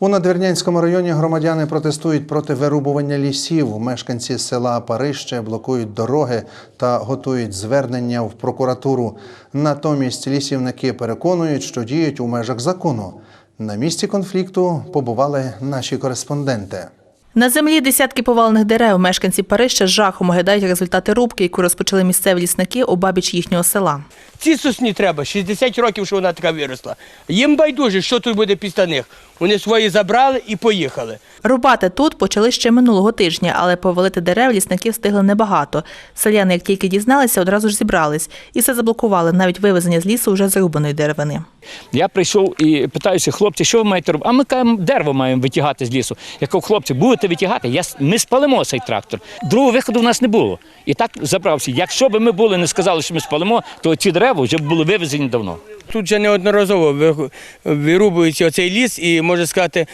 У Надвірнянському районі громадяни протестують проти вирубування лісів. Мешканці села Парище блокують дороги та готують звернення в прокуратуру. Натомість лісівники переконують, що діють у межах закону. На місці конфлікту побували наші кореспонденти. На землі десятки повалених дерев мешканці Парижа з жахом оглядають результати рубки, яку розпочали місцеві лісники обабіч їхнього села. Ці сосні треба, 60 років, що вона така виросла. Їм байдуже, що тут буде після них. Вони свої забрали і поїхали. Рубати тут почали ще минулого тижня, але повалити дерев лісники встигли небагато. Селяни, як тільки дізналися, одразу ж зібрались і все заблокували, навіть вивезення з лісу вже зрубаної деревини. Я прийшов і питаюся, хлопці, що ви маєте робити? А ми кажемо, дерево маємо витягати з лісу. Я кажу, хлопці, будете витягати? Я, ми спалимо цей трактор. Другого виходу в нас не було. І так забрався. Якщо б ми були, не сказали, що ми спалимо, то ці дерева вже були вивезені давно. Тут вже неодноразово ви- вирубується оцей ліс, і можна сказати,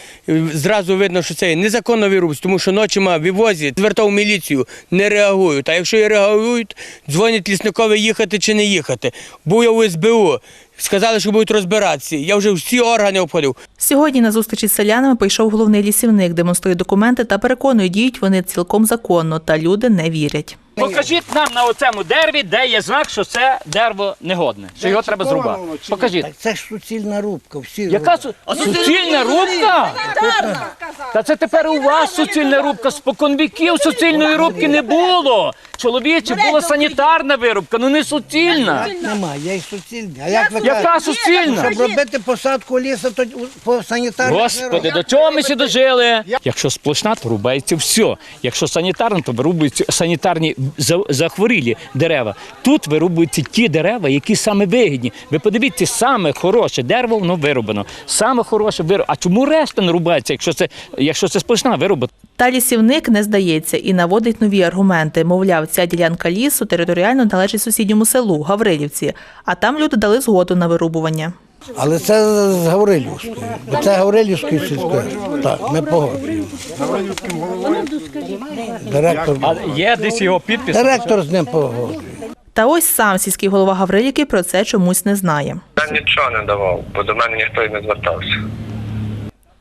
зразу видно, що це незаконно вирубується, тому що ночима вивозять, звертав міліцію, не реагують. А якщо і реагують, дзвонять лісникові їхати чи не їхати. Був я у СБУ, сказали, що будуть розбиратися. Я вже всі органи обходив. Сьогодні на зустрічі з селянами прийшов головний лісівник, демонструє документи та переконує, діють вони цілком законно, та люди не вірять. Покажіть нам на оцьому дереві, де є знак, що це дерево негодне, що його треба зрубати. Покажіть. Так це ж суцільна рубка. Всі Яка су... суцільна рубка? Та це тепер у вас суцільна рубка. Спокон віків суцільної рубки не було. Чоловіче, була санітарна вирубка, ну не суцільна. немає, я й суцільні. А як ви Яка кажете, суцільна? щоб робити посадку лісу, то по санітарних Господи, до чого ми ще дожили? Якщо сплошна, то рубається все. Якщо санітарна, то вирубуються санітарні за- захворілі дерева. Тут вирубуються ті дерева, які саме вигідні. Ви подивіться, саме хороше дерево, воно вирубано. Саме хороше вирубано. А чому решта не рубається, якщо це, якщо це сплошна вируба? Та лісівник не здається і наводить нові аргументи. Мовляв, ця ділянка лісу територіально належить сусідньому селу Гаврилівці, а там люди дали згоду на вирубування. Але це з Гаврилівської. Бо це Гаврилівської сільської. Так, ми погоджуємо. Директор, А є десь його підпис? директор з ним погоджує. Та ось сам сільський голова Гаврилівки про це чомусь не знає. Я нічого не давав, бо до мене ніхто і не звертався.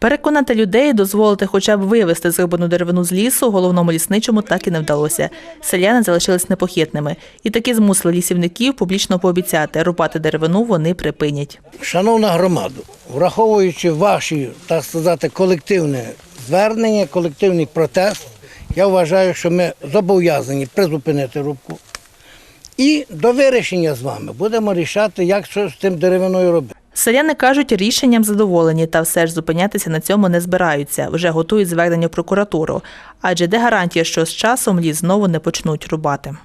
Переконати людей, дозволити хоча б вивезти зрубану деревину з лісу, головному лісничому так і не вдалося. Селяни залишились непохитними і таки змусили лісівників публічно пообіцяти, рубати деревину вони припинять. Шановна громада, враховуючи ваші, так сказати, колективне звернення, колективний протест, я вважаю, що ми зобов'язані призупинити рубку. І до вирішення з вами будемо рішати, як що з тим деревиною робити. Селяни кажуть, рішенням задоволені, та все ж зупинятися на цьому не збираються. Вже готують звернення в прокуратуру. Адже де гарантія, що з часом ліс знову не почнуть рубати.